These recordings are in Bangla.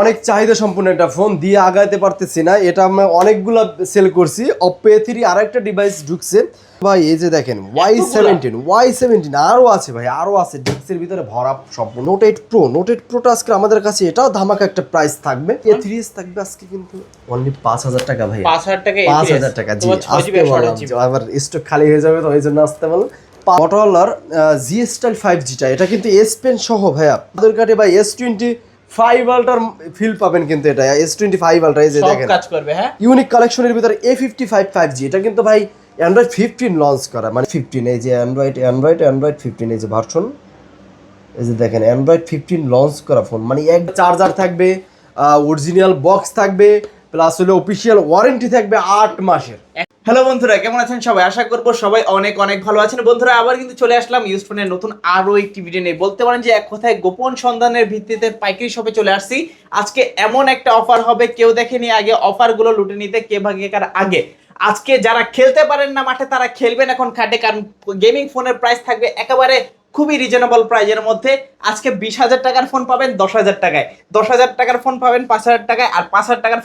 অনেক চাহিদা সম্পূর্ণ একটা ফোন দিয়ে আগাইতে পারতেছি না। এটা আমি অনেকগুলা সেল করছি। অপো থ্রি আর একটা ডিভাইস ঢুকছে। ভাই এই যে দেখেন ওয়াই সেভেন্টিন ওয়াই সেভেন্টিন আরও আছে ভাই আরও আছে। ডিস্কের ভিতরে ভরা সম্পূর্ণ note eight pro note eight প্রোটা আজকে আমাদের কাছে এটাও ধামাকা একটা প্রাইস থাকবে। এ থ্রি এস থাকবে আজকে কিন্তু অনলি পাঁচ হাজার টাকা ভাই। পাঁচ হাজার টাকা পাঁচ হাজার টাকা জি আজকে আবার স্টক খালি হয়ে যাবে তো ওই জন্য আসতে বললাম মটোরোলার জি স্টাইল ফাইভ জিটা এটা কিন্তু এস পেন সহ ভাইয়া। আধার কার্ডে বা S twenty five ultra feel পাবেন কিন্তু এটা। এস টোয়েন্টি ফাইভ আল্ট্রা এই যে দেখেন। কাজ করবে হ্যাঁ? ইউনিক কালেকশনের ভিতরে A fifty five five G এটা কিন্তু ভাই অ্যান্ড্রয়েড ফিফটিন লঞ্চ করা। মানে ফিফটিন এই যে অ্যান্ড্রয়েড অ্যান্ড্রয়েড অ্যান্ড্রয়েড ফিফটিন এই যে ভার্সন এই যে দেখেন অ্যান্ড্রয়েড ফিফটিন লঞ্চ করা ফোন মানে এক চার্জার থাকবে অরিজিনাল বক্স থাকবে প্লাস হলে অফিসিয়াল ওয়ারেন্টি থাকবে আট মাসের। হ্যালো বন্ধুরা, কেমন আছেন সবাই? আশা করব সবাই অনেক অনেক ভালো আছেন। বন্ধুরা, আবার কিন্তু চলে আসলাম ইউজফোনের নতুন আরও একটি ভিডিও নিয়ে। বলতে পারেন যে এক কথায় গোপন সন্ধানের ভিত্তিতে পাইকারি শপে চলে আসছি। আজকে এমন একটা অফার হবে, কেউ দেখেনি আগে অফারগুলো লুটে নিতে, কে ভাগে কার আগে। আজকে যারা খেলতে পারেন না মাঠে, তারা খেলবেন এখন খাটে, কারণ গেমিং ফোনের প্রাইস থাকবে একেবারে খুবই রিজনেবল প্রাইজের মধ্যে। আজকে বিশ হাজার টাকার ফোন পাবেন দশ হাজার টাকায়। দশ হাজার টাকার ফোন পাবেন পাঁচ হাজার টাকায় আর পাঁচ হাজার টাকার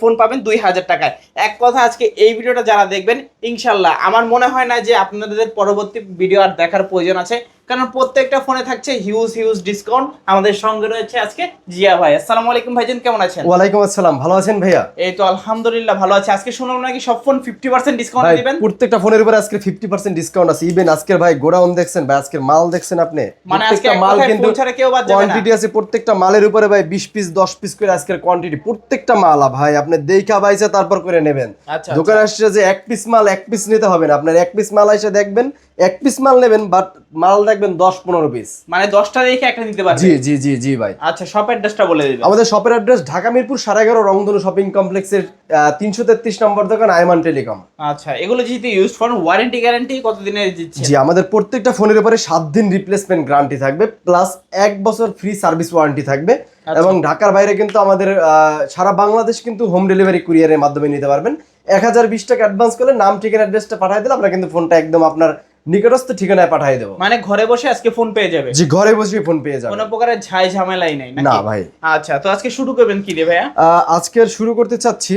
ফোন পাবেন দুই হাজার টাকায়। এক কথা আজকে এই ভিডিওটা যারা দেখবেন ইনশাল্লাহ আমার মনে হয় না যে আপনাদের পরবর্তী ভিডিও আর দেখার প্রয়োজন আছে। কারণ প্রত্যেকটা ফোনে থাকছে হিউজ হিউজ ডিসকাউন্ট আমাদের সঙ্গে রয়েছে আজকে জিয়া ভাই। আসসালামু আলাইকুম ভাইজান কেমন আছেন? ওয়ালাইকুম আসসালাম ভালো আছেন ভাইয়া? এই তো আলহামদুলিল্লাহ ভালো আছে। আজকে শুনলাম নাকি সব ফোন ফিফটি পার্সেন্ট ডিসকাউন্ট ভাই দিবেন? প্রত্যেকটা ফোনের উপরে আজকে ফিফটি পার্সেন্ট ডিসকাউন্ট আছে। ইভেন আজকের ভাই গোডাউন দেখছেন ভাই আজকের মাল দেখছেন আপনি? মানে আজকে মাল কিন্তু ফুল ছাড়া কেউ বাদ যাবে না। কোয়ান্টিটি আছে প্রত্যেকটা মালের উপরে ভাই বিশ পিস দশ পিস করে আজকের কোয়ান্টিটি প্রত্যেকটা মাল ভাই আপনি দেখা বাইসা তারপর করে নেবেন। আচ্ছা, দোকানে আসছে যে এক পিস মাল এক পিস নিতে হবে না। আপনার এক পিস মাল এসে দেখবেন এক পিস মাল নেবেন বাট মাল দেখবেন দশ পনেরো পিস মানে দশটা দেখে একটা নিতে পারবেন জি জি জি জি ভাই। আচ্ছা শপ অ্যাড্রেসটা বলে দিবেন। আমাদের শপের অ্যাড্রেস ঢাকা মিরপুর সাড়ে এগারো রংধনু শপিং কমপ্লেক্সের তিনশো তেত্রিশ নম্বর দোকান আয়মান টেলিকম আচ্ছা এগুলো যেহেতু ইউজ ফোন ওয়ারেন্টি গ্যারান্টি কতদিনের দিচ্ছে? জি আমাদের প্রত্যেকটা ফোনের উপরে সাত দিন রিপ্লেসমেন্ট গ্যারান্টি থাকবে প্লাস এক বছর ফ্রি সার্ভিস ওয়ারেন্টি থাকবে। আচ্ছা। এবং ঢাকার বাইরে কিন্তু আমাদের সারা বাংলাদেশ কিন্তু হোম ডেলিভারি কুরিয়ারের মাধ্যমে নিতে পারবেন। এক হাজার বিশ টাকা অ্যাডভান্স করলে নাম ঠিকানা অ্যাড্রেসটা পাঠিয়ে দিলে আমরা কিন্তু ফোনটা একদম আপনার নিকটস্থ ঠিকানায় পাঠিয়ে দেবো। মানে ঘরে বসে আজকে ফোন পেয়ে যাবে? জি ঘরে বসে ফোন পেয়ে যাবে। কোনো প্রকারের ঝাই ঝামেলাই নাই না ভাই। আচ্ছা তো আজকে শুরু করবেন কি রে ভাইয়া? আজকে শুরু করতে চাচ্ছি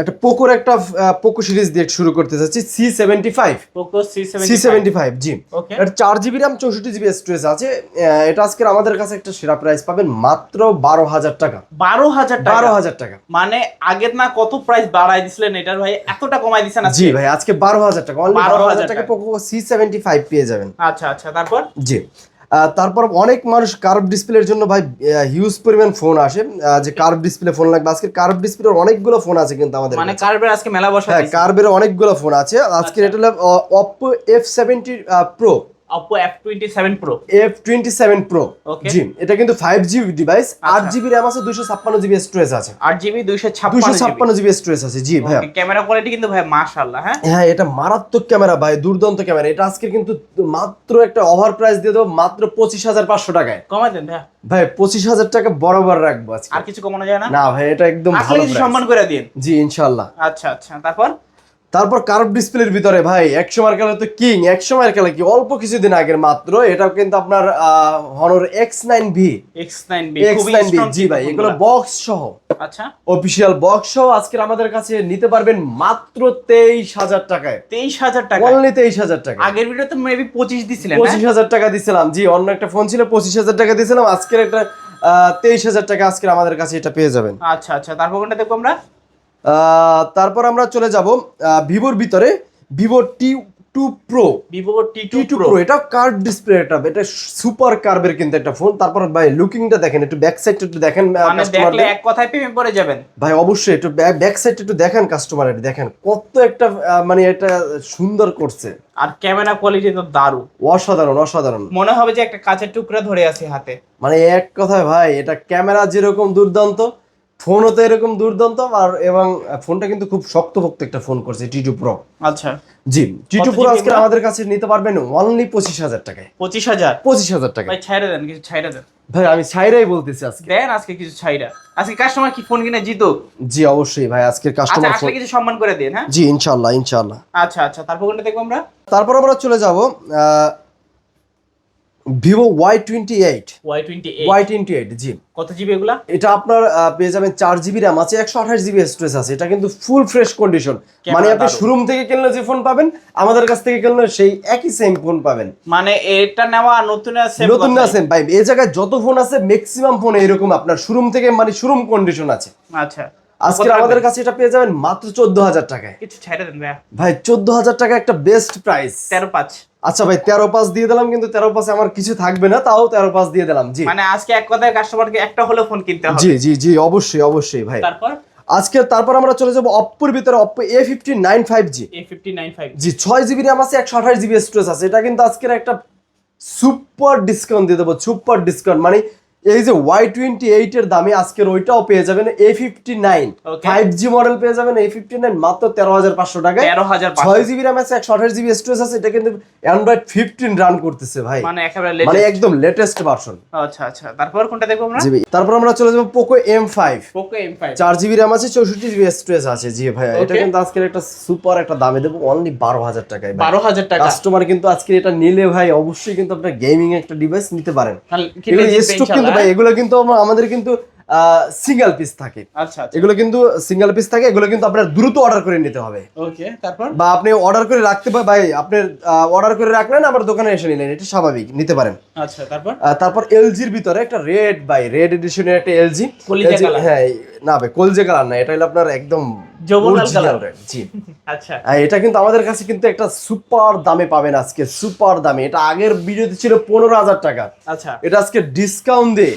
একটা পোকোর একটা পোকো সিরিজ দিয়ে শুরু করতে চাচ্ছি C seventy five Poco C seventy five G. এটা চার জিবি র্যাম চৌষট্টি জিবি স্টোরেজ আছে। এটা আজকের আমাদের কাছে একটা সেরা প্রাইস পাবেন মাত্র বারো হাজার টাকা। বারো হাজার বারো হাজার টাকা। মানে আগের না কত প্রাইস বাড়াই দিছিলেন এটার ভাই? এতটা কমাই দিছেন আজকে? জি ভাই আজকে বারো হাজার টাকা। বারো হাজার টাকা। পোকো সি সেভেন্টি ফাইভ পেয়ে যাবেন। আচ্ছা আচ্ছা তারপর? জি। তারপর অনেক মানুষ কার্ভ ডিসপ্লের জন্য ভাই হিউজ পরিমাণ ফোন আসে। যে কার্ভ ডিসপ্লে ফোন লাগবে। আজকে কার্ভ ডিসপ্লের অনেকগুলো ফোন আছে কিন্তু আমাদের মানে কার্ভের আজকে মেলা বসা হ্যাঁ কার্ভের অনেকগুলো ফোন আছে। আজকে আচ্ছা। এটা হলো Oppo F seventy pro pro F twenty seven pro G এটা কিন্তু ফাইভ জিবি ডিভাইস আট আচ্ছা। জিবি র্যাম আছে দুশো ছাপ্পান্ন জিবি স্টোরেজ আছে। আট জিবি দুইশো দুশো ছাপ্পান্ন ছাপ্পান্ন জিবি স্টোরেজ আছে জি ভাইয়া ক্যামেরা কোয়ালিটি কিন্তু ভাই মাশাআল্লাহ হ্যাঁ? হ্যাঁ এটা মারাত্মক ক্যামেরা ভাই দুর্দান্ত ক্যামেরা এটা আজকে কিন্তু মাত্র একটা ওভার প্রাইস দিয়ে দেবো মাত্র পঁচিশ হাজার পাঁচশো টাকায়। কমাই দেন ভাইয়া। ভাই পঁচিশ হাজার টাকা বরাবর রাখব আজকে। আর কিছু কমানো যায় না? না ভাই এটা একদম ভালো সম্মান করে দিন। জি ইনশাল্লাহ আচ্ছা আচ্ছা তারপর? তারপর কার্ভ ডিসপ্লের ভিতরে ভাই একশো মার্কালে তো কিং একশো মার্কালে কি? অল্প কিছুদিন আগের মাত্র এটাও কিন্তু আপনার Honor X nine V X nine B X nine V G ভাই এগুলো বক্স সহ। আচ্ছা। অফিসিয়াল বক্স সহ আজকের আমাদের কাছে নিতে পারবেন মাত্র তেইশ হাজার টাকায়। তেইশ হাজার টাকা অনলি তেইশ হাজার টাকা আগের ভিডিওতে মেবি পঁচিশ দিছিলেন পঁচিশ হাজার টাকা দিছিলাম জি অন্য একটা ফোন ছিল পঁচিশ হাজার টাকা দিছিলাম আজকের একটা তেইশ হাজার টাকা আজকের আমাদের কাছে এটা পেয়ে যাবেন। হ্যাঁ? আচ্ছা আচ্ছা তারপর কোনটা দেখব আমরা? তারপর আমরা চলে যাব ভিভোর ভিতরে Vivo T two pro Vivo T T two pro এটা কার্ভ ডিসপ্লে এটা এটা সুপার কার্ভের কিন্তু একটা ফোন তারপর ভাই লুকিংটা দেখেন একটু ব্যাক সাইড একটু দেখেন মানে দেখলে এক কথায় প্রেমে পড়ে যাবেন। ভাই অবশ্যই একটু ব্যাক সাইড একটু দেখেন কাস্টমার কাস্টমারের দেখেন কত একটা মানে এটা সুন্দর করছে। আর ক্যামেরা কোয়ালিটি তো দারুণ। অসাধারণ অসাধারণ। মনে হবে যে একটা কাঁচের টুকরা ধরে আছে হাতে। মানে এক কথায় ভাই এটা ক্যামেরা যেরকম দুর্দান্ত ফোনও তো এরকম দুর্দান্ত আর এবং ফোনটা কিন্তু খুব শক্তপোক্ত একটা ফোন করছে টি টু প্রো আচ্ছা। জি টি টু প্রো আজকে আমাদের কাছে নিতে পারবেন অনলি পঁচিশ হাজার টাকায়। পঁচিশ হাজার? পঁচিশ হাজার টাকা ভাই ছাইরা দেন কিছু ছাইরা দেন। ভাই আমি ছাইরাই বলতেছি আজকে। দেন আজকে কিছু ছাইরা। আজকে কাস্টমার কি ফোন কিনে জিতো? জি অবশ্যই ভাই আজকের আচ্ছা কাস্টমার আসলে কিছু সম্মান করে দিন হ্যাঁ? জি ইনশাল্লাহ ইনশাল্লাহ আচ্ছা আচ্ছা তারপর কোনটা দেখব আমরা? তারপর আমরা চলে যাব Vivo Y twenty eight Y twenty Y twenty eight G. কত জিবি এগুলা? এটা আপনার পেয়ে যাবেন চার জিবি র্যাম আছে একশো আঠাশ জিবি স্টোরেজ আছে। এটা কিন্তু ফুল ফ্রেশ কন্ডিশন মানে আপনি শোরুম থেকে কিনলে যে ফোন পাবেন আমাদের কাছ থেকে কিনলে সেই একই সেম ফোন পাবেন। মানে এটা নেওয়া নতুন আছে নতুন না আছেন ভাই এই জায়গায় যত ফোন আছে ম্যাক্সিমাম ফোন এরকম আপনার শোরুম থেকে মানে শোরুম কন্ডিশন আছে। আচ্ছা। আজকে আমাদের কাছে এটা পেয়ে যাবেন মাত্র চোদ্দ হাজার টাকায়। কিছু ছেড়ে দেন ভাইয়া। ভাই চোদ্দ হাজার টাকা একটা বেস্ট প্রাইস তেরো পাঁচ। আচ্ছা ভাই তেরো পাঁচ দিয়ে দিলাম কিন্তু তেরো পাঁচে আমার কিছু থাকবে না তাও তেরো পাঁচ দিয়ে দিলাম জি। মানে আজকে এক কথায় কাস্টমারকে একটা হলো ফোন কিনতে হবে। জি জি জি অবশ্যই অবশ্যই ভাই। তারপর? আজকে তারপর আমরা চলে যাব অপ্পোর ভিতরে Oppo A fifty nine five G A fifty nine five G ছয় জিবি র্যাম আছে একশো আঠাশ জিবি স্টোরেজ আছে। এটা কিন্তু আজকের একটা সুপার ডিসকাউন্ট দিয়ে দেবো সুপার ডিসকাউন্ট মানে এই যে ওয়াই টোয়েন্টি এইট এর দামে আজকের ওইটাও পেয়ে যাবেন A fifty nine five G model পেয়ে যাবেন এ ফিফটি নাইন মাত্র তেরো হাজার পাঁচশো টাকায়। তেরো হাজার ছয় জিবি র্যাম আছে একশো আঠাশ জিবি স্টোরেজ আছে এটা কিন্তু অ্যান্ড্রয়েড ফিফটিন রান করতেছে ভাই। মানে একেবারে মানে একদম লেটেস্ট ভার্সন আচ্ছা আচ্ছা। তারপর কোনটা দেখব আমরা? তারপর আমরা চলে যাব Poco M five Poco M five চার জিবি র্যাম আছে চৌষট্টি জিবি স্টোরেজ আছে জি ভাই। এটা কিন্তু আজকের একটা সুপার একটা দামে দেবো অনলি বারো হাজার টাকায় বারো হাজার টাকা। কাস্টমার কিন্তু আজকে এটা নিলে ভাই অবশ্যই কিন্তু আপনার গেমিং একটা ডিভাইস নিতে পারেন। স্টক কিন্তু ভাই এগুলো কিন্তু আমাদের কিন্তু সিঙ্গেল পিস থাকে। আচ্ছা আচ্ছা। এগুলো কিন্তু সিঙ্গেল পিস থাকে এগুলো কিন্তু আপনার দ্রুত অর্ডার করে নিতে হবে। ওকে তারপর? বা আপনি অর্ডার করে রাখতে পারেন ভাই আপনি অর্ডার করে রাখলেন আবার দোকানে এসে নিলেন এটা স্বাভাবিক নিতে পারেন। আচ্ছা তারপর? তারপর এলজির ভিতরে একটা রেড বাই রেড এডিশনের একটা এলজি কলিজা হ্যাঁ না ভাই কলজে কালার না এটা হলো আপনার একদম জি। আচ্ছা। এটা কিন্তু আমাদের কাছে কিন্তু একটা সুপার দামে পাবেন আজকে সুপার দামে। এটা আগের ভিডিওতে ছিল পনেরো হাজার টাকা। আচ্ছা। এটা আজকে ডিসকাউন্ট দিয়ে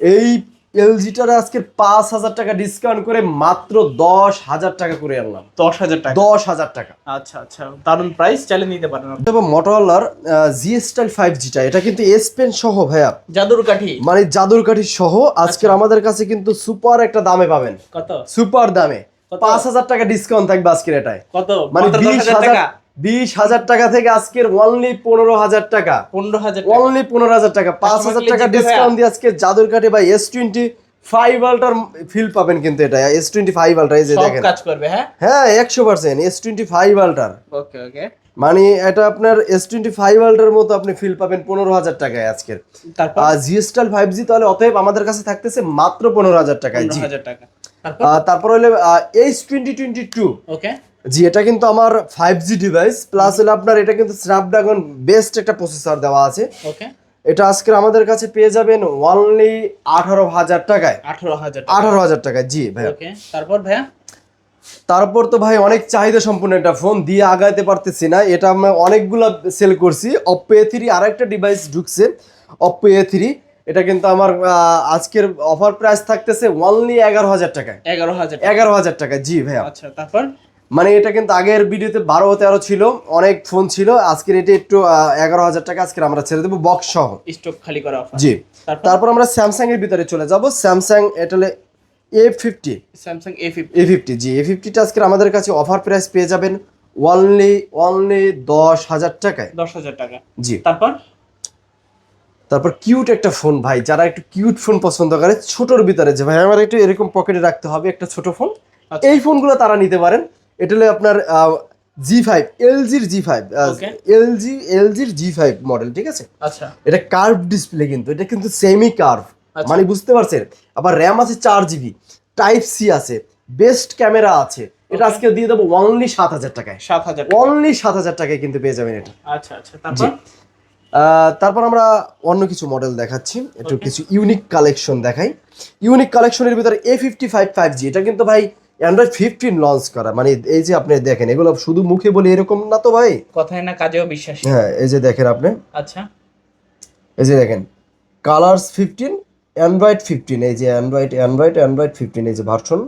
এই এলজিটার আজকে পাঁচ হাজার টাকা ডিসকাউন্ট করে মাত্র দশ হাজার টাকা করে আনলাম। দশ হাজার টাকা? দশ হাজার টাকা। আচ্ছা আচ্ছা। দারুণ প্রাইস চালিয়ে নিতে পারেন। তবে মোটরলার জি স্টাইল ফাইভ জিটা এটা কিন্তু এস পেন সহ ভাইয়া। জাদুর কাঠি মানে জাদুর কাঠি সহ আজকের আমাদের কাছে কিন্তু সুপার একটা দামে পাবেন। কত? সুপার দামে। পাঁচ হাজার টাকা ডিসকাউন্ট থাকবে আজকের এটায়। কত? মানে বিশ হাজার বিশ হাজার টাকা থেকে আজকের অনলি পনেরো হাজার টাকা। পনেরো হাজার অনলি পনেরো হাজার টাকা। পাঁচ হাজার টাকা ডিসকাউন্ট দিয়ে আজকে জাদুর কাঠি বা S twenty five ultra feel পাবেন কিন্তু এটা। এস টোয়েন্টি ফাইভ আল্টার এই যে দেখেন। কাজ করবে হ্যাঁ? হ্যাঁ একশো percent S twenty five ultra okay okay. মানে এটা আপনার এস টোয়েন্টি ফাইভ আল্টার মতো আপনি ফিল পাবেন পনেরো হাজার টাকায় আজকের। আর জিএসটাল ফাইভ জি তাহলে অতএব আমাদের কাছে থাকতেছে মাত্র পনেরো হাজার টাকায় জি। টাকা। তারপর? হলে H twenty twenty two okay. জি এটা কিন্তু আমার ফাইভ জি ডিভাইস প্লাস হলে আপনার এটা কিন্তু স্ন্যাপড্রাগন বেস্ট একটা প্রসেসর দেওয়া আছে। ওকে এটা আজকে আমাদের কাছে পেয়ে যাবেন অনলি আঠারো হাজার টাকায়। আঠারো হাজার টাকা। আঠারো হাজার টাকায় জি ভাইয়া। ওকে তারপর ভাইয়া? তারপর তো ভাই অনেক চাহিদা সম্পূর্ণ একটা ফোন দিয়ে আগাইতে পারতেছি না। এটা আমি অনেকগুলো সেল করছি। অপ্পো এ থ্রি আর একটা ডিভাইস ঢুকছে অপ্পো এ থ্রি এটা কিন্তু আমার আজকের অফার প্রাইস থাকতেছে অনলি এগারো হাজার টাকায়। এগারো হাজার। এগারো হাজার টাকা জি ভাইয়া। আচ্ছা তারপর? মানে এটা কিন্তু আগের ভিডিওতে বারো তেরো ছিল অনেক ফোন ছিল। আজকের এটা একটু এগারো হাজার টাকা আজকে আমরা ছেড়ে দেবো বক্স সহ। স্টক খালি করা জি। তারপর? আমরা স্যামসাং এর ভিতরে চলে যাব। স্যামসাং এটা A fifty Samsung A fifty A fifty G. A ফিফটিটা আজকে আমাদের কাছে অফার প্রাইস পেয়ে যাবেন অনলি অনলি দশ হাজার টাকায়। দশ হাজার টাকা। জি। তারপর? তারপর কিউট একটা ফোন ভাই। যারা একটু কিউট ফোন পছন্দ করে ছোটোর ভিতরে যে ভাই আমার একটু এরকম পকেটে রাখতে হবে একটা ছোট ফোন আচ্ছা। এই ফোনগুলো তারা নিতে পারেন। এটা হলো আপনার জি ফাইভ এলজির জি ফাইভ. এলজি এলজির জি ফাইভ মডেল ঠিক আছে? আচ্ছা। এটা কার্ভ ডিসপ্লে কিন্তু এটা কিন্তু সেমি কার্ভ আচ্ছা। মানে বুঝতে পারছেন? আবার র্যাম আছে চার জিবি টাইপ সি আছে বেস্ট ক্যামেরা আছে। এটা. আজকে দিয়ে দেবো অনলি সাত হাজার টাকায়। সাত হাজার অনলি সাত হাজার টাকায় কিন্তু পেয়ে যাবেন এটা। আচ্ছা আচ্ছা। তারপর? তারপর আমরা অন্য কিছু মডেল দেখাচ্ছি। একটু কিছু ইউনিক কালেকশন দেখাই। ইউনিক কালেকশনের ভিতরে A fifty five five G এটা কিন্তু ভাই অ্যান্ড্রয়েড ফিফটিন লঞ্চ করা মানে এই যে আপনি দেখেন এগুলো শুধু মুখে বলে এরকম না তো ভাই? কথায় না কাজেও বিশ্বাসী। হ্যাঁ এই যে দেখেন আপনি। আচ্ছা। এই যে দেখেন কালার্স ফিফটিন অ্যান্ড্রয়েড ফিফটিন এই যে অ্যান্ড্রয়েড অ্যান্ড্রয়েড অ্যান্ড্রয়েড ফিফটিন এই যে ভার্সন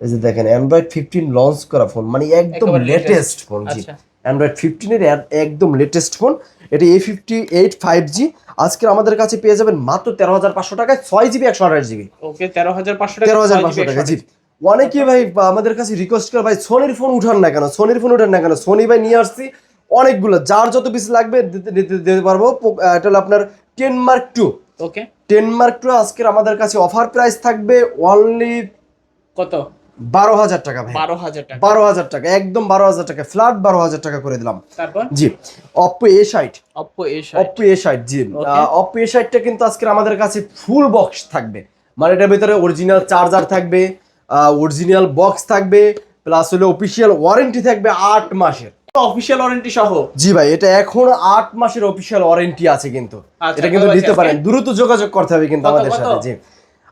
এই যে দেখেন অ্যান্ড্রয়েড ফিফটিন লঞ্চ করা ফোন মানে একদম লেটেস্ট ফোন জি। আচ্ছা। অ্যান্ড্রয়েড ফিফটিনের একদম লেটেস্ট ফোন এটা A fifty eight five G আজকে আমাদের কাছে পেয়ে যাবেন মাত্র তেরো হাজার পাঁচশো টাকায় ছয় জিবি একশো আঠাশ জিবি ওকে তেরো হাজার পাঁচশো টাকা তেরো হাজার পাঁচশো টাকা জি। অনেকে ভাই বা আমাদের কাছে রিকোয়েস্ট করে ভাই সোনির ফোন উঠান না কেন? সোনির ফোন উঠান না কেন? সোনি ভাই নিয়ে আসছি অনেকগুলো যার যত পিস লাগবে দিতে পারব। এটা হলো আপনার ten mark two okay ten mark two আজকের আমাদের কাছে অফার প্রাইস থাকবে অনলি কত? বারো হাজার টাকা ভাই। বারো হাজার টাকা। বারো হাজার টাকা একদম বারো হাজার টাকা। ফ্ল্যাট বারো হাজার টাকা করে দিলাম। তারপর? জি। অপ্পো এ ষাট। অপ্পো এ অপ্পো এ ষাট জি. অপ্পো এ ষাটটা কিন্তু আজকে আমাদের কাছে ফুল বক্স থাকবে। মানে এটার ভিতরে অরিজিনাল চার্জার থাকবে অরিজিনাল বক্স থাকবে প্লাস হলো অফিসিয়াল ওয়ারেন্টি থাকবে আট মাসের। অফিসিয়াল ওয়ারেন্টি সহ? জি ভাই এটা এখন আট মাসের অফিসিয়াল ওয়ারেন্টি আছে কিন্তু। আচ্ছা, এটা কিন্তু নিতে পারেন। দ্রুত যোগাযোগ করতে হবে কিন্তু আমাদের সাথে জি।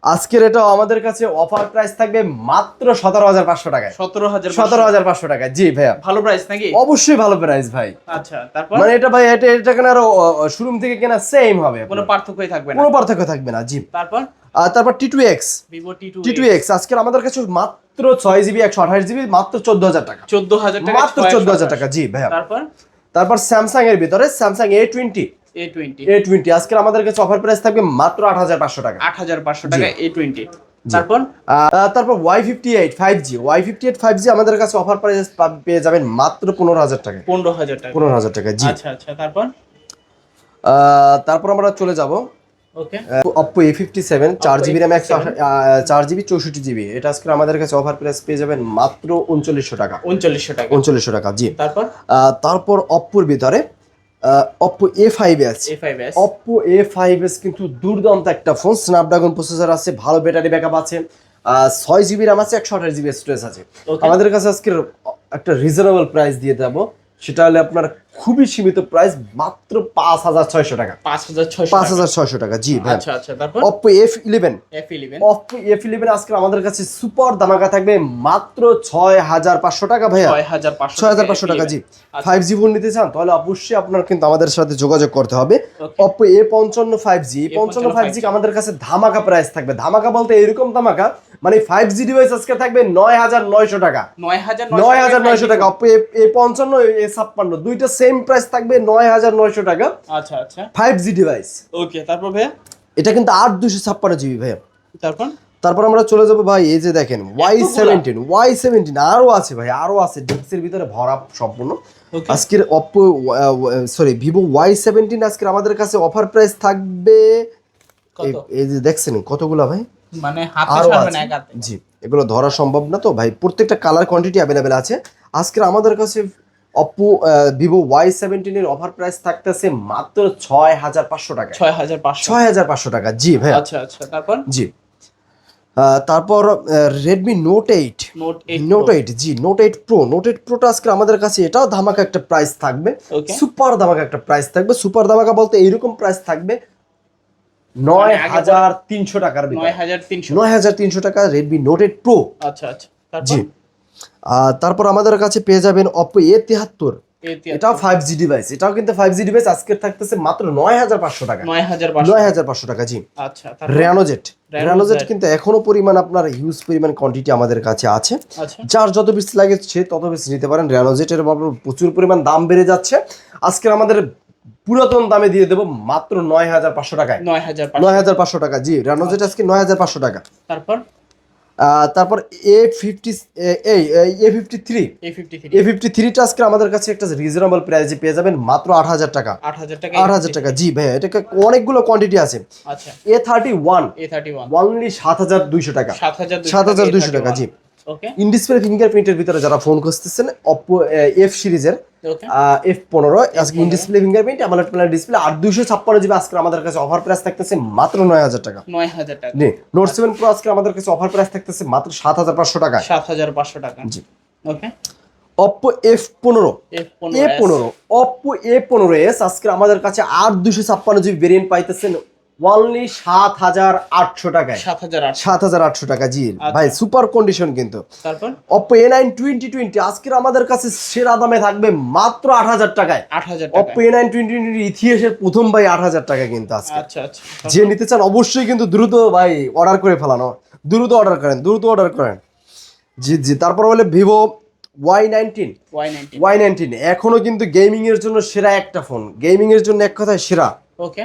আজকের এটা আমাদের কাছে অফার প্রাইস থাকবে মাত্র সতেরো হাজার পাঁচশো টাকায়। সতেরো হাজার সতেরো হাজার পাঁচশো টাকায়। জি ভাইয়া। ভালো প্রাইস নাকি? অবশ্যই ভালো প্রাইস ভাই। আচ্ছা তারপর? মানে এটা ভাই এটা এটা কেন আরও শোরুম থেকে কেনা সেম হবে কোনো। পার্থক্যই থাকবে না। কোনো পার্থক্য থাকবে না জি। তারপর? আর তারপর T two X T two X আজকের আমাদের কাছে মাত্র ছয় জিবি একশো আঠাশ জিবি মাত্র চোদ্দ হাজার টাকা। চোদ্দ হাজার টাকা মাত্র চোদ্দ হাজার টাকা জি ভাইয়া। তারপর? তারপর স্যামসাং এর ভিতরে Samsung A twenty A twenty A twenty আজকের আমাদের কাছে অফার প্রাইস থাকবে মাত্র আট হাজার পাঁচশো টাকা। আট হাজার পাঁচশো টাকা এ টোয়েন্টি তারপর? তারপর Y fifty eight five G Y fifty eight five G আমাদের কাছে অফার প্রাইস পেয়ে যাবেন মাত্র পনেরো হাজার টাকা। পনেরো হাজার টাকা। পনেরো হাজার টাকা জি। আচ্ছা আচ্ছা তারপর? তারপর আমরা চলে যাব। অপ্পো এ ফিফটি সেভেন চার জিবি র্যাম একশো A57 চার জিবি চৌষট্টি জিবি এটা আজকে আমাদের কাছে অফার প্রাইস পেয়ে যাবেন মাত্র উনচল্লিশশো টাকা। উনচল্লিশশো টাকা। উনচল্লিশশো টাকা জি। তারপর? তারপর অপ্পোর ভিতরে Oppo A five S Oppo A five S কিন্তু দুর্দান্ত একটা ফোন। স্ন্যাপড্রাগন প্রসেসর আছে ভালো ব্যাটারি ব্যাকআপ আছে। ছয় জিবি র্যাম আছে একশো আঠাশ জিবি স্টোরেজ আছে. আমাদের কাছে আজকের একটা রিজনেবল প্রাইস দিয়ে দেবো। সেটা হলে আপনার খুবই সীমিত প্রাইস মাত্র পাঁচ হাজার ছয়শো টাকা। পাঁচ হাজার ছয়শো পাঁচ হাজার ছয়শো টাকা জি ভাই। আচ্ছা আচ্ছা তারপর? Oppo F eleven F eleven Oppo F eleven আজকে আমাদের কাছে সুপার দামাকা থাকবে মাত্র ছয় হাজার পাঁচশো টাকা ভাইয়া। ছয় হাজার পাঁচশো ছয় হাজার পাঁচশো টাকা জি। ফাইভ জি ফোন নিতে চান তাহলে অবশ্যই আপনার কিন্তু আমাদের সাথে যোগাযোগ করতে হবে. অপ্পো এ পঞ্চান্ন ফাইভ জি পঞ্চান্ন ফাইভ জি আমাদের কাছে ধামাকা প্রাইস থাকবে। ধামাকা বলতে এরকম ধামাকা মানে ফাইভ জি ডিভাইস আজকে থাকবে নয় হাজার নয়শো টাকা। নয় হাজার নয় হাজার নয়শো টাকা। অপ্পো এ পঞ্চান্ন এ ছাপ্পান্ন দুইটা সেম প্রাইস থাকবে নয় হাজার নয়শো টাকা। আচ্ছা আচ্ছা। ফাইভ জি ডিভাইস ওকে তারপর ভাইয়া? এটা কিন্তু আট দুশো ছাপ্পান্ন জিবি ভাইয়া। তারপর? তারপর আমরা চলে যাব ভাই এই যে দেখেন ওয়াই সেভেন্টিন ওয়াই সেভেন্টিন আরও আছে ভাই আরও আছে ডিস্কের ভিতরে ভরা সম্পূর্ণ. আজকের Oppo sorry Vivo Y seventeen আজকের আমাদের কাছে অফার প্রাইস থাকবে কত? এই- যে দেখছেন কতগুলা ভাই? মানে হাতে আরও আছে। জি এগুলো ধরা সম্ভব না তো ভাই প্রত্যেকটা কালার কোয়ান্টিটি অ্যাভেলেবেল আছে। আজকের আমাদের কাছে অপ্পো ভিভো ওয়াই সেভেন্টিনের অফার প্রাইস থাকতেছে মাত্র ছয় হাজার পাঁচশো টাকা ছয় হাজার পাঁচশো? ছয় হাজার পাঁচশো টাকা। জি ভাই আচ্ছা আচ্ছা তারপর? জি। তারপর Redmi note eight note eight G note eight pro note eight প্রোটা আজকে আমাদের কাছে এটাও ধামাকা একটা প্রাইস থাকবে। সুপার ধামাকা একটা প্রাইস থাকবে। সুপার ধামাকা বলতে এইরকম প্রাইস থাকবে নয় হাজার তিনশো টাকার নয় হাজার তিনশো। নয় হাজার তিনশো টাকা রেডমি নোট এইট প্রো আচ্ছা আচ্ছা। জি। তারপর আমাদের কাছে পেয়ে যাবেন অপো এ তিয়াত্তর এটাও ফাইভ জি ডিভাইস এটাও কিন্তু ফাইভ জি ডিভাইস আজকে থাকতেছে মাত্র নয় হাজার পাঁচশো টাকা। নয় হাজার পাঁচশো। নয় হাজার পাঁচশো টাকা জি। আচ্ছা রেনোজেট। রেনোজেট কিন্তু এখনও পরিমাণ আপনার হিউজ পরিমাণ কোয়ান্টিটি আমাদের কাছে আছে। আচ্ছা। যার যত বেশি লাগে সে তত বেশি নিতে পারেন। রেনোজেটের প্রচুর পরিমাণ দাম বেড়ে যাচ্ছে। আজকের আমাদের পুরাতন দামে দিয়ে দেবো মাত্র নয় হাজার পাঁচশো টাকায়। নয় হাজার পাঁচশো। নয় হাজার পাঁচশো টাকা জি। রেনোজেট আজকে নয় হাজার পাঁচশো টাকা। তারপর? তারপর এ ফিফটি এই A fifty three A fifty থ্রিটা আজকে আমাদের কাছে একটা রিজনেবল প্রাইসে পেয়ে যাবেন মাত্র আট হাজার টাকা। আট হাজার টাকা আট হাজার টাকা জি ভাইয়া এটাকে অনেকগুলো কোয়ান্টিটি আছে। আচ্ছা। A thirty one A thirty one only সাত হাজার দুইশো টাকা। সাত হাজার সাত হাজার দুইশো টাকা জি। ইন ডিসপ্লে ফিঙ্গারপ্রিন্টের ভিতরে যারা ফোন করতেছেন অপো এফ সিরিজের এফ পনেরো। আজকে ইন ডিসপ্লে ফিঙ্গারপ্রিন্ট আমার প্ল্যান ডিসপ্লে আর দুইশো ছাপ্পান্ন জিবি আজকে আমাদের কাছে অফার প্রাইস থাকতেছে মাত্র নয় হাজার টাকা। নয় হাজার টাকা। নোট সেভেন প্রো আজকে আমাদের কাছে অফার প্রাইস থাকতেছে মাত্র সাত হাজার পাঁচশো টাকা সাত হাজার পাঁচশো টাকা। জি। ওকে অপো এফ পনেরো। এ পনেরো অপো এ পনেরো। এস আজকে আমাদের কাছে আর দুশো ছাপ্পান্ন জিবি ভেরিয়েন্ট পাইতেছেন অনলি সাত হাজার আটশো টাকায়। সাত হাজার আটশো। সাত হাজার আটশো টাকা জি। আচ্ছা। ভাই সুপার কন্ডিশন কিন্তু। তারপর? Oppo A nine twenty twenty আজকের আমাদের কাছে সেরা দামে থাকবে মাত্র আট হাজার টাকায়। আট হাজার Oppo A nine twenty twenty ইতিহাসের প্রথম ভাই আট হাজার টাকা কিন্তু আজকে। আচ্ছা আচ্ছা। যে নিতে চান অবশ্যই কিন্তু দ্রুত ভাই অর্ডার করে ফেলানো। দ্রুত অর্ডার করেন দ্রুত অর্ডার করেন। জি জি তারপর হলে Vivo Y nineteen Y ninety Y nineteen এখনও কিন্তু গেমিং এর জন্য সেরা একটা ফোন গেমিং এর জন্য এক কথায় সেরা। ওকে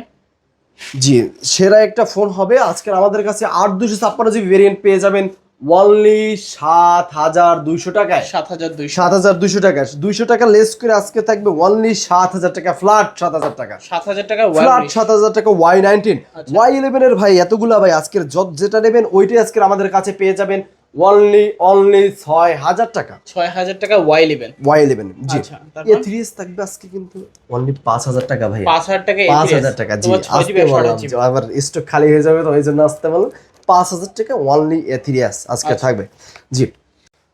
জি সেরা একটা ফোন হবে। আজকের আমাদের কাছে আট দুশো ছাপ্পান্ন জিবি ভেরিয়েন্ট পেয়ে যাবেন অনলি সাত হাজার দুইশো টাকায়। সাত হাজার দুইশো। সাত হাজার দুইশো টাকা দুইশো টাকা লেস করে আজকে থাকবে অনলি সাত হাজার টাকা ফ্ল্যাট সাত হাজার টাকা। সাত হাজার টাকা ফ্ল্যাট সাত হাজার টাকা ওয়াই নাইনটিন। ওয়াই ইলেভেনের ভাই এতগুলা ভাই আজকের যত যেটা নেবেন ওইটাই আজকের আমাদের কাছে পেয়ে যাবেন। অনলি অনলি ছয় হাজার টাকা। ছয় হাজার টাকা ওয়াই ইলেভেন ওয়াই ইলেভেন জি? এ থ্রি এস থাকবে আজকে কিন্তু। অনলি পাঁচ হাজার টাকা ভাই পাঁচ হাজার টাকা পাঁচ হাজার টাকা জি একশো বললাম আবার স্টক খালি হয়ে যাবে তো ওই জন্য আসতে বললাম পাঁচ হাজার টাকা অনলি এ থ্রি এস আজকে আচ্ছা। থাকবে জি।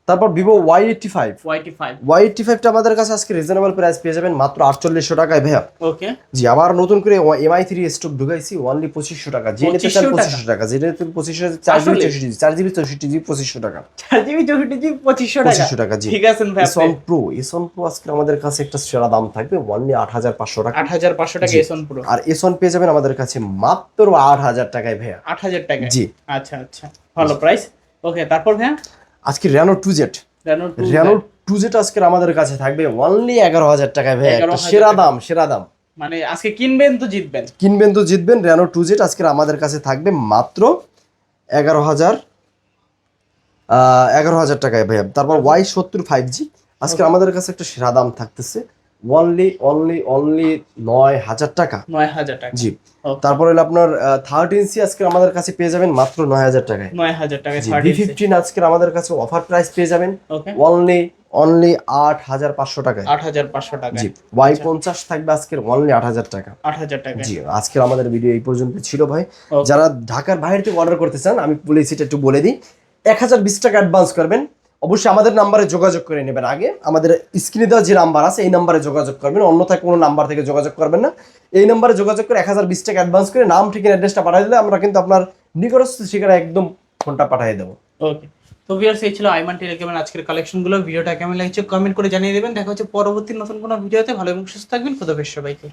তারপর ভিভো ওয়াই এইটটি ফাইভ ওয়াইটি ফাইভ ওয়াই এইটটি ফাইভটা আমাদের কাছে আজকে রিজনেবল প্রাইস পেয়ে যাবেন মাত্র আটচল্লিশশো টাকায় ভাইয়া। ওকে। জি আবার নতুন করে এমআই থ্রি স্টক ঢুকাইছি অনলি পঁচিশশো টাকা। যে নিতে চান 2500 টাকা? পঁচিশশো টাকা যে নিতে পঁচিশশো চার জিবি? চৌষট্টি চার জিবি চৌষট্টি জিবি পঁচিশশো টাকা। চার জিবি চৌষট্টি জিবি পঁচিশশো টাকা। পঁচিশশো টাকা জি। ঠিক ভাই এসন প্রো এসন প্রো আজকে আমাদের কাছে একটা সেরা দাম থাকবে অনলি আট হাজার পাঁচশো টাকা। আট হাজার পাঁচশো টাকা এসন পুরো আর এসন পেয়ে যাবেন আমাদের কাছে মাত্র আট হাজার টাকায় ভাইয়া। আট হাজার টাকা জি। আচ্ছা আচ্ছা। ভালো প্রাইস ওকে তারপর ভাইয়া? আজকে Reno two Z Reno two Z two Z আজকে আমাদের কাছে থাকবে অনলি এগারো হাজার টাকা ভাই সেরা দাম সেরা দাম। মানে আজকে কিনবেন তো জিতবেন। কিনবেন তো জিতবেন রেনো টু জেড আজকে আমাদের কাছে থাকবে মাত্র এগারো হাজার এগারো হাজার টাকায় ভাইয়া। তারপর ওয়াই সত্তর ফাইভ জি আজকে আমাদের কাছে একটা সেরা দাম থাকতেছে। অনলি অনলি অনলি নয় হাজার টাকা। নয় হাজার টাকা। জি. তারপর হলো আপনার থার্ড ইঞ্চি আজকে আমাদের কাছে পেয়ে যাবেন মাত্র নয় হাজার টাকায়। নয় হাজার টাকা জি ফিফটিন আজকে আমাদের কাছে অফার প্রাইস পেয়ে যাবেন। অনলি অনলি আট হাজার পাঁচশো টাকায়। আট হাজার পাঁচশো টাকা জি ওয়াই পঞ্চাশ থাকবে আজকের অনলি আট হাজার টাকা। আট হাজার টাকা জি আজকের আমাদের ভিডিও এই পর্যন্ত ছিল ভাই। যারা ঢাকার বাইরে থেকে অর্ডার করতে চান আমি বলেছি এটা একটু বলে দিই। এক হাজার বিশ টাকা অ্যাডভান্স করবেন। অবশ্যই আমাদের নাম্বারে যোগাযোগ করে নেবেন আগে। আমাদের স্ক্রিনে দেওয়া যে নাম্বার আছে, এই নাম্বারে যোগাযোগ করবেন। অন্যথায় কোনো নাম্বার থেকে যোগাযোগ করবেন না। এই নাম্বারে যোগাযোগ করে এক হাজার বিশ টাকা অ্যাডভান্স করে নাম, ঠিকানা অ্যাড্রেসটা পাঠিয়ে দিলে আমরা কিন্তু আপনার নিকটস্থ ঠিকানা একদম ফোনটা পাঠিয়ে দেবো। ওকে তো ভিউয়ার্স এই ছিল আইমান টেলিকমের আজকের কালেকশনগুলো ভিডিওটা কেমন লাগছে কমেন্ট করে জানিয়ে দেবেন। দেখা হচ্ছে পরবর্তী নতুন কোনো ভিডিওতে। ভালো এবং সুস্থ থাকবেন। খুদা সবাইকে।